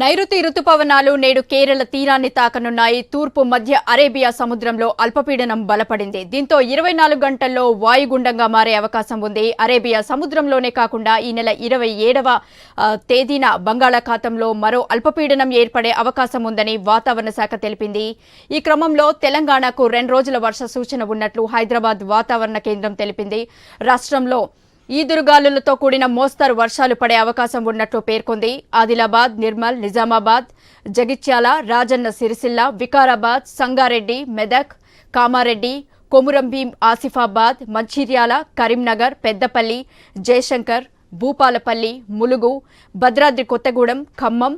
నైరుతి రుతుపవనాలు నేడు కేరళ తీరాన్ని తాకనున్నాయి. తూర్పు మధ్య అరేబియా సముద్రంలో అల్పపీడనం బలపడింది. దీంతో ఇరవై నాలుగు గంటల్లో వాయుగుండంగా మారే అవకాశం ఉంది. అరేబియా సముద్రంలోనే కాకుండా ఈ నెల ఇరవై ఏడవ తేదీన బంగాళాఖాతంలో మరో అల్పపీడనం ఏర్పడే అవకాశం ఉందని వాతావరణ శాఖ తెలిపింది. ఈ క్రమంలో తెలంగాణకు రెండు రోజుల వర్ష సూచన ఉన్నట్లు హైదరాబాద్ వాతావరణ కేంద్రం తెలిపింది. రాష్ట్రంలో ఈదురుగాలులతో కూడిన మోస్తరు వర్షాలు పడే అవకాశం ఉన్నట్లు పేర్కొంది. ఆదిలాబాద్ నిర్మల్ నిజామాబాద్ జగిత్యాల రాజన్న సిరిసిల్ల వికారాబాద్ సంగారెడ్డి మెదక్ కామారెడ్డి కొమురంభీం ఆసిఫాబాద్ మంచిర్యాల కరీంనగర్ పెద్దపల్లి జయశంకర్ భూపాలపల్లి ములుగు భద్రాద్రి కొత్తగూడెం ఖమ్మం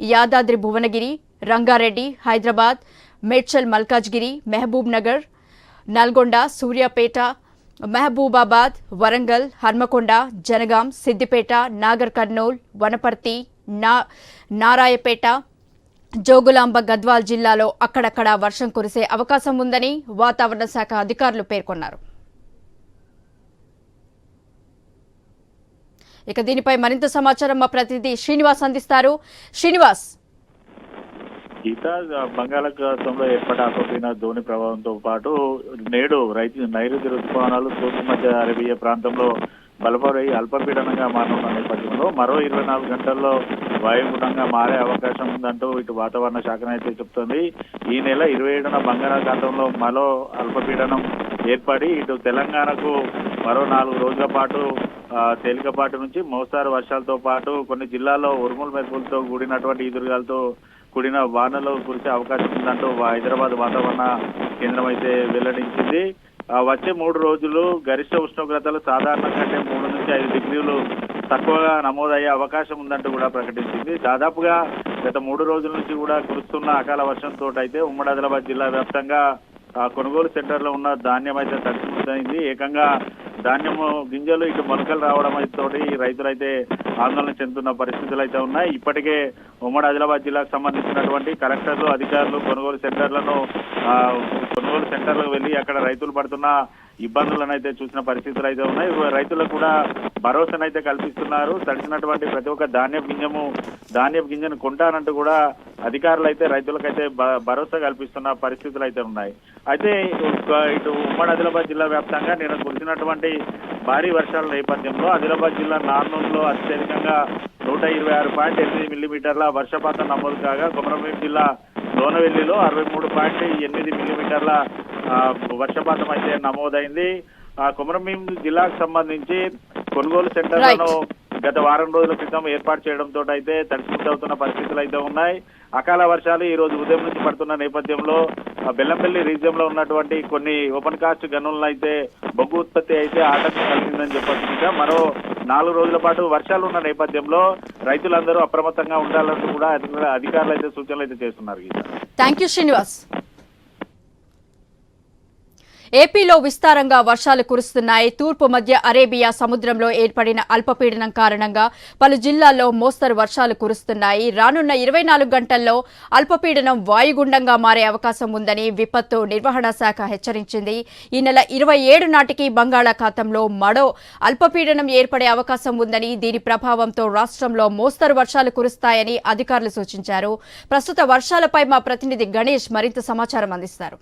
యాదాద్రి భువనగిరి రంగారెడ్డి హైదరాబాద్ మేడ్చల్ మల్కాజ్గిరి మహబూబ్ నగర్ నల్గొండ సూర్యాపేట మహబూబాబాద్ వరంగల్ హన్మకొండ జనగాం సిద్దిపేట నాగర్ కర్నూల్ వనపర్తి నా నారాయపేట జోగులాంబ గద్వాల్ జిల్లాలో అక్కడక్కడ వర్షం కురిసే అవకాశం ఉందని వాతావరణ శాఖ అధికారులు పేర్కొన్నారు. ఇక దీనిపై మరింత సమాచారం మా ప్రతినిధి శ్రీనివాస్ అందిస్తారు. శ్రీనివాస్ గీత బంగాళాఖాతంలో ఏర్పడ్డ అల్పపీడన ధోని ప్రభావంతో పాటు నేడు రైతు నైరుతి ఋతుపవనాలు తూర్పు మధ్య అరేబియా ప్రాంతంలో బలపడి అల్పపీడనంగా మారనున్న నేపథ్యంలో మరో ఇరవై నాలుగు గంటల్లో వాయుగుణంగా మారే అవకాశం ఉందంటూ ఇటు వాతావరణ శాఖనైతే చెప్తోంది. ఈ నెల ఇరవై ఏడున బంగాళాఖాతంలో మరో అల్పపీడనం ఏర్పడి ఇటు తెలంగాణకు మరో నాలుగు రోజుల పాటు తేలికపాటి నుంచి మోస్తారు వర్షాలతో పాటు కొన్ని జిల్లాల్లో ఉరుముల మెరుపులతో కూడినటువంటి ఈదురుగాలతో కూడిన వానలు కురిసే అవకాశం ఉందంటూ హైదరాబాద్ వాతావరణ కేంద్రం అయితే వెల్లడించింది. వచ్చే మూడు రోజులు గరిష్ట ఉష్ణోగ్రతలు సాధారణ కంటే మూడు నుంచి ఐదు డిగ్రీలు తక్కువగా నమోదయ్యే అవకాశం ఉందంటూ కూడా ప్రకటించింది. దాదాపుగా గత మూడు రోజుల నుంచి కూడా కురుస్తున్న అకాల వర్షంతో అయితే ఉమ్మడి ఆదిలాబాద్ జిల్లా వ్యాప్తంగా కొనుగోలు సెంటర్లో ఉన్న ధాన్యం అయితే తడిసిముద్దయింది ఏకంగా ధాన్యము గింజలు ఇటు మొలకలు రావడం తోటి తోటి రైతులైతే ఆందోళన చెందుతున్న పరిస్థితులు అయితే ఉన్నాయి. ఇప్పటికే ఉమ్మడి ఆదిలాబాద్ జిల్లాకు సంబంధించినటువంటి కలెక్టర్లు అధికారులు కొనుగోలు సెంటర్లను ఆ, కొనుగోలు సెంటర్లకు వెళ్ళి అక్కడ రైతులు పడుతున్న ఇబ్బందులను అయితే చూసిన పరిస్థితులు అయితే ఉన్నాయి రైతులకు కూడా భరోసానైతే కల్పిస్తున్నారు. తడిసినటువంటి ప్రతి ఒక్క ధాన్య గింజము ధాన్య గింజను కొంటానంటూ కూడా అధికారులు అయితే రైతులకైతే భ- భరోసా కల్పిస్తున్న పరిస్థితులు అయితే ఉన్నాయి. అయితే ఇటు ఉమ్మడి ఆదిలాబాద్ జిల్లా వ్యాప్తంగా నేను కురిసినటువంటి భారీ వర్షాల నేపథ్యంలో ఆదిలాబాద్ జిల్లా నార్నూలులో అత్యధికంగా నూట ఇరవై ఆరు పాయింట్ ఎనిమిది మిల్లీమీటర్ల వర్షపాతం నమోదు కాగా కొమరంభీం జిల్లా లోనవెల్లిలో అరవై మూడు పాయింట్ ఎనిమిది మిల్లీమీటర్ల వర్షపాతం అయితే నమోదైంది. ఆ కొమరంభీం జిల్లాకు సంబంధించి కొనుగోలు సెంటర్లను గత వారం రోజుల క్రితం ఏర్పాటు చేయడంతో అయితే తడిసిముద్దవుతున్న పరిస్థితులు అయితే ఉన్నాయి. అకాల వర్షాలు ఈ రోజు ఉదయం నుంచి పడుతున్న నేపథ్యంలో బెల్లంపల్లి రీజియం లో ఉన్నటువంటి కొన్ని ఓపెన్ కాస్ట్ గనులను అయితే బొగ్గు ఉత్పత్తి అయితే ఆటంకం కలిగిందని చెప్పొచ్చు. మరో నాలుగు రోజుల పాటు వర్షాలు ఉన్న నేపథ్యంలో రైతులందరూ అప్రమత్తంగా ఉండాలని కూడా అధికారులు- అధికారులు అయితే సూచనలు అయితే చేస్తున్నారు గీత. థ్యాంక్ యూ శ్రీనివాస్ ఏపీలో విస్తారంగా వర్షాలు కురుస్తున్నాయి. తూర్పు మధ్య అరేబియా సముద్రంలో ఏర్పడిన అల్పపీడనం కారణంగా పలు జిల్లాల్లో మోస్తరు వర్షాలు కురుస్తున్నాయి. రానున్న ఇరవై నాలుగు గంటల్లో అల్పపీడనం వాయుగుండంగా మారే అవకాశం ఉందని విపత్తు నిర్వహణ శాఖ హెచ్చరించింది. ఈ నెల ఇరవై ఏడు నాటికి బంగాళాఖాతంలో మరో అల్పపీడనం ఏర్పడే అవకాశం ఉందని దీని ప్రభావంతో రాష్ట్రంలో మోస్తరు వర్షాలు కురుస్తాయని అధికారులు సూచించారు. ప్రస్తుత వర్షాలపై మా ప్రతినిధి గణేష్ మరింత సమాచారం అందిస్తారు.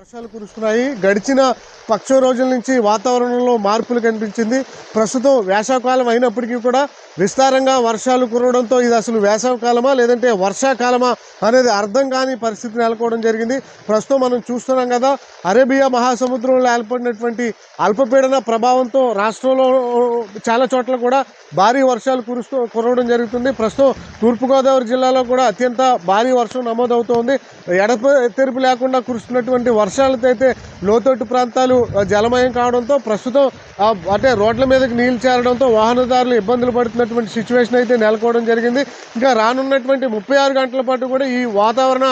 వర్షాలు కురుస్తున్నాయి. గడిచిన పక్ష రోజుల నుంచి వాతావరణంలో మార్పులు కనిపించింది. ప్రస్తుతం వేసవకాలం అయినప్పటికీ కూడా విస్తారంగా వర్షాలు కురవడంతో ఇది అసలు వేసవకాలమా లేదంటే వర్షాకాలమా అనేది అర్థం కాని పరిస్థితి నెలకోవడం జరిగింది. ప్రస్తుతం మనం చూస్తున్నాం కదా అరేబియా మహాసముద్రంలో ఏర్పడినటువంటి అల్పపీడన ప్రభావంతో రాష్ట్రంలో చాలా చోట్ల కూడా భారీ వర్షాలు కురుస్తూ కురవడం జరుగుతుంది. ప్రస్తుతం తూర్పుగోదావరి జిల్లాలో కూడా అత్యంత భారీ వర్షం నమోదవుతోంది. ఎడప తెరుపు లేకుండా కురుస్తున్నటువంటి వర్షం వర్షాలతో అయితే లోతట్టు ప్రాంతాలు జలమయం కావడంతో ప్రస్తుతం అంటే రోడ్ల మీదకి నీళ్ళు చేరడంతో వాహనదారులు ఇబ్బందులు పడుతున్నటువంటి సిచ్యువేషన్ అయితే నెలకోవడం జరిగింది. ఇంకా రానున్నటువంటి ముప్పై ఆరు గంటల పాటు కూడా ఈ వాతావరణ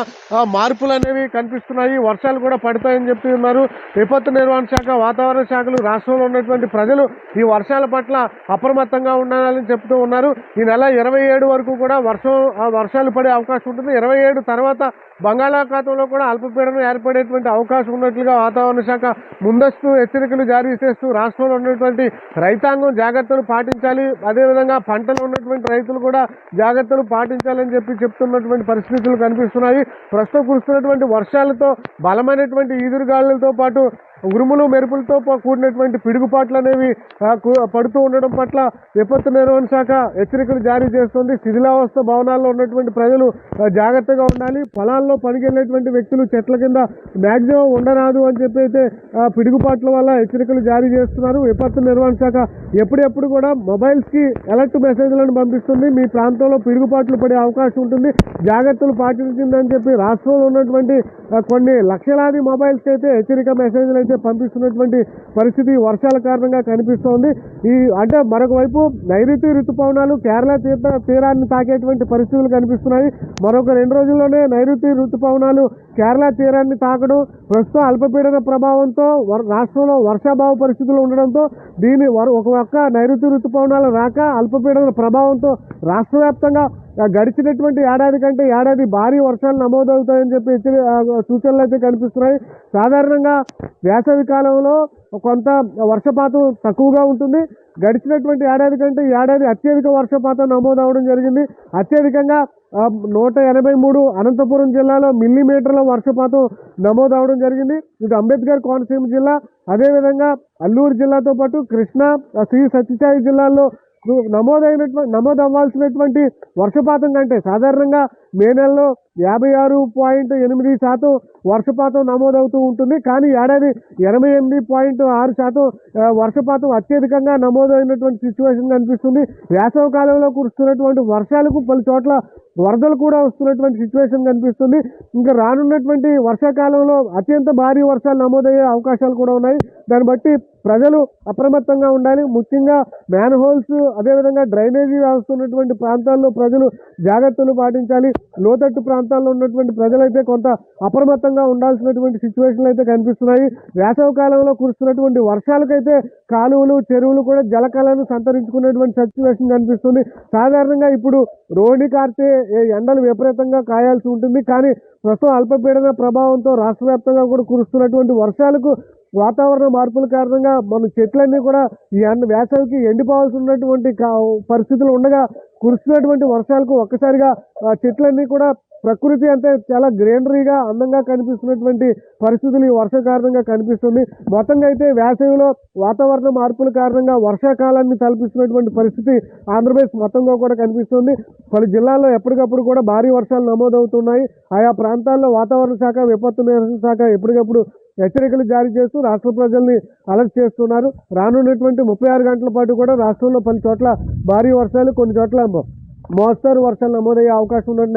మార్పులు అనేవి కనిపిస్తున్నాయి. వర్షాలు కూడా పడతాయని చెప్తూ ఉన్నారు. విపత్తు నిర్వహణ శాఖ వాతావరణ శాఖలు రాష్ట్రంలో ఉన్నటువంటి ప్రజలు ఈ వర్షాల పట్ల అప్రమత్తంగా ఉండాలని చెప్తూ ఉన్నారు. ఈ నెల ఇరవై ఏడు వరకు కూడా వర్షం వర్షాలు పడే అవకాశం ఉంటుంది. ఇరవై ఏడు తర్వాత బంగాళాఖాతంలో కూడా అల్పపీడనం ఏర్పడేటువంటి అవకాశం అవకాశం ఉన్నట్లుగా వాతావరణ శాఖ ముందస్తు హెచ్చరికలు జారీ చేస్తూ రాష్ట్రంలో ఉన్నటువంటి రైతాంగం జాగ్రత్తలు పాటించాలి. అదేవిధంగా పంటలు ఉన్నటువంటి రైతులు కూడా జాగ్రత్తలు పాటించాలని చెప్పి చెప్తున్నటువంటి పరిస్థితులు కనిపిస్తున్నాయి. ప్రస్తుతం కురుస్తున్నటువంటి వర్షాలతో బలమైనటువంటి ఈదురుగాలులతో పాటు ఉరుములు మెరుపులతో కూడినటువంటి పిడుగుపాట్లు అనేవి పడుతూ ఉండడం పట్ల విపత్తు నిర్వహణ శాఖ హెచ్చరికలు జారీ చేస్తుంది. శిథిలావస్థ భవనాల్లో ఉన్నటువంటి ప్రజలు జాగ్రత్తగా ఉండాలి. పొలాల్లో పనికెళ్ళేటువంటి వ్యక్తులు చెట్ల కింద మ్యాక్సిమం ఉండరాదు అని చెప్పి అయితే పిడుగుపాట్ల వల్ల హెచ్చరికలు జారీ చేస్తున్నారు. విపత్తు నిర్వహణ శాఖ ఎప్పుడెప్పుడు కూడా మొబైల్స్కి అలర్ట్ మెసేజ్లను పంపిస్తుంది. మీ ప్రాంతంలో పిడుగుపాట్లు పడే అవకాశం ఉంటుంది. జాగ్రత్తలు పాటించిందని చెప్పి రాష్ట్రంలో ఉన్నటువంటి కొన్ని లక్షలాది మొబైల్స్కి అయితే హెచ్చరిక మెసేజ్లు అయితే పంపిస్తున్నటువంటి పరిస్థితి వర్షాల కారణంగా కనిపిస్తోంది. ఈ అంటే మరొక వైపు నైరుతి ఋతుపవనాలు కేరళ తీర్థ తీరాన్ని తాకేటువంటి పరిస్థితులు కనిపిస్తున్నాయి. మరొక రెండు రోజుల్లోనే నైరుతి ఋతుపవనాలు కేరళ తీరాన్ని తాకడం ప్రస్తుతం అల్పపీడన ప్రభావంతో వర్- రాష్ట్రంలో వర్షాభావ పరిస్థితులు ఉండడంతో దీని ఒక నైరుతి ఋతుపవనాలు రాక అల్పపీడన ప్రభావంతో రాష్ట్ర వ్యాప్తంగా గడిచినటువంటి ఏడాది కంటే ఏడాది భారీ వర్షాలు నమోదవుతాయని చెప్పి సూచనలు అయితే కనిపిస్తున్నాయి. సాధారణంగా వేసవి కాలంలో కొంత వర్షపాతం తక్కువగా ఉంటుంది. గడిచినటువంటి ఏడాది కంటే ఏడాది అత్యధిక వర్షపాతం నమోదవడం జరిగింది. అత్యధికంగా నూట ఎనభై మూడు అనంతపురం జిల్లాలో మిల్లీమీటర్ల వర్షపాతం నమోదవడం జరిగింది. ఇటు అంబేద్కర్ కోనసీమ జిల్లా అదేవిధంగా అల్లూరు జిల్లాతో పాటు కృష్ణా శ్రీ సత్యసాయి జిల్లాల్లో నమోదైనటువంటి నమోదు అవ్వాల్సినటువంటి వర్షపాతం కంటే సాధారణంగా మే నెలలో యాభై ఆరు పాయింట్ ఎనిమిది శాతం వర్షపాతం నమోదవుతూ ఉంటుంది. కానీ ఏడాది ఎనభై ఎనిమిది పాయింట్ ఆరు శాతం వర్షపాతం అత్యధికంగా నమోదైనటువంటి సిచ్యువేషన్ కనిపిస్తుంది. వేసవ కాలంలో కురుస్తున్నటువంటి వర్షాలకు పలు చోట్ల వరదలు కూడా వస్తున్నటువంటి సిచ్యువేషన్ కనిపిస్తుంది. ఇంకా రానున్నటువంటి వర్షాకాలంలో అత్యంత భారీ వర్షాలు నమోదయ్యే అవకాశాలు కూడా ఉన్నాయి. దాన్ని బట్టి ప్రజలు అప్రమత్తంగా ఉండాలి. ముఖ్యంగా మ్యాన్ హోల్స్ అదేవిధంగా డ్రైనేజీ వ్యవస్థ ఉన్నటువంటి ప్రాంతాల్లో ప్రజలు జాగ్రత్తలు పాటించాలి. లోతట్టు ప్రాంతాల్లో ఉన్నటువంటి ప్రజలైతే కొంత అప్రమత్తంగా ఉండాల్సినటువంటి సిచ్యువేషన్లు అయితే కనిపిస్తున్నాయి. వేసవ కాలంలో కురుస్తున్నటువంటి వర్షాలకైతే కాలువలు చెరువులు కూడా జలకాలను సంతరించుకునేటువంటి సిచ్యువేషన్ కనిపిస్తుంది. సాధారణంగా ఇప్పుడు రోడ్డు కార్తే ఎండలు విపరీతంగా కాయాల్సి ఉంటుంది. కానీ ప్రస్తుతం అల్పపీడన ప్రభావంతో రాష్ట్ర వ్యాప్తంగా కూడా కురుస్తున్నటువంటి వర్షాలకు వాతావరణ మార్పుల కారణంగా మన చెట్లన్నీ కూడా ఈ ఎండ వేసవికి ఎండిపోవాల్సి ఉన్నటువంటి కా- పరిస్థితులు ఉండగా కురుస్తున్నటువంటి వర్షాలకు ఒక్కసారిగా ఆ చెట్లన్నీ కూడా ప్రకృతి అంతే చాలా గ్రీనరీగా అందంగా కనిపిస్తున్నటువంటి పరిస్థితులు ఈ వర్ష కారణంగా కనిపిస్తుంది. మొత్తంగా అయితే వేసవిలో వాతావరణ మార్పుల కారణంగా వర్షాకాలాన్ని తలపిస్తున్నటువంటి పరిస్థితి ఆంధ్రప్రదేశ్ మొత్తంగా కూడా కనిపిస్తుంది. పలు జిల్లాల్లో ఎప్పటికప్పుడు కూడా భారీ వర్షాలు నమోదవుతున్నాయి. ఆయా ప్రాంతాల్లో వాతావరణ శాఖ విపత్తు నిరసన శాఖ ఎప్పటికప్పుడు హెచ్చరికలు జారీ చేస్తూ రాష్ట్ర ప్రజల్ని అలర్ట్ చేస్తున్నారు. రానున్నటువంటి ముప్పై ఆరు గంటల పాటు కూడా రాష్ట్రంలో పలు చోట్ల భారీ వర్షాలు కొన్ని చోట్ల మోస్తరు వర్షాలు నమోదయ్యే అవకాశం ఉన్న